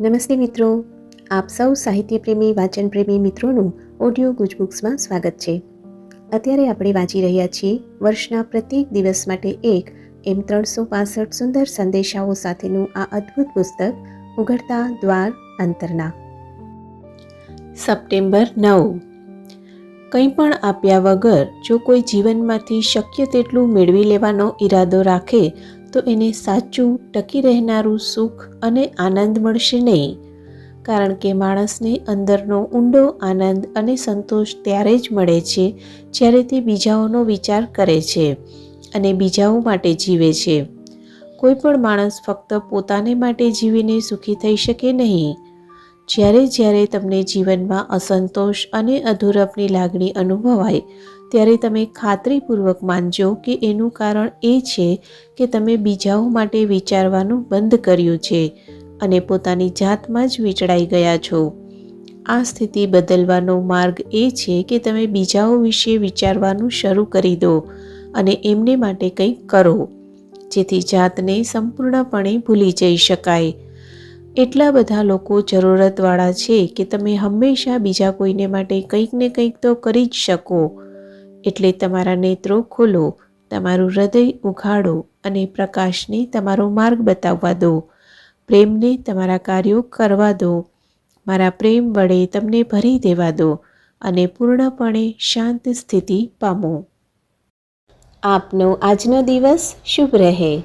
નમસ્તે મિત્રો. આપ સૌ સાહિત્યપ્રેમી, વાચનપ્રેમી મિત્રોનું ઓડિયો ગુજબુક્સમાં સ્વાગત છે. અત્યારે આપણે વાંચી રહ્યા છીએ વર્ષના પ્રત્યેક દિવસ માટે એક એમ ત્રણસો પાસઠ સુંદર સંદેશાઓ સાથેનું આ અદ્ભુત પુસ્તક, ઉઘડતા દ્વાર અંતરના. સપ્ટેમ્બર નવ. કંઈ પણ આપ્યા વગર જો કોઈ જીવનમાંથી શક્ય તેટલું મેળવી લેવાનો ઈરાદો રાખે તો એને સાચું ટકી રહેનારું સુખ અને આનંદ મળશે નહીં. કારણ કે માણસને અંદરનો ઊંડો આનંદ અને સંતોષ ત્યારે જ મળે છે, જ્યારે તે બીજાઓનો વિચાર કરે છે અને બીજાઓ માટે જીવે છે. કોઈ પણ માણસ ફક્ત પોતાને માટે જીવીને સુખી થઈ શકે નહીં. જ્યારે જ્યારે તમને જીવનમાં અસંતોષ અને અધૂરપની લાગણી અનુભવાય, ત્યારે તમે ખાતરીપૂર્વક માનજો કે એનું કારણ એ છે કે તમે બીજાઓ માટે વિચારવાનું બંધ કર્યું છે અને પોતાની જાતમાં જ વીંટળાઈ ગયા છો. આ સ્થિતિ બદલવાનો માર્ગ એ છે કે તમે બીજાઓ વિશે વિચારવાનું શરૂ કરી દો અને એમને માટે કંઈક કરો, જેથી જાતને સંપૂર્ણપણે ભૂલી જઈ શકાય. એટલા બધા લોકો જરૂરતવાળા છે કે તમે હંમેશા બીજા કોઈને માટે કંઈક ને કંઈક તો કરી જ શકો. એટલે તમારા નેત્રો ખોલો, તમારું હૃદય ઉઘાડો અને પ્રકાશને તમારો માર્ગ બતાવવા દો. પ્રેમને તમારા કાર્યો કરવા દો. મારા પ્રેમ વડે તમને ભરી દેવા દો અને પૂર્ણપણે શાંત સ્થિતિ પામો. આપનો આજનો દિવસ શુભ રહે.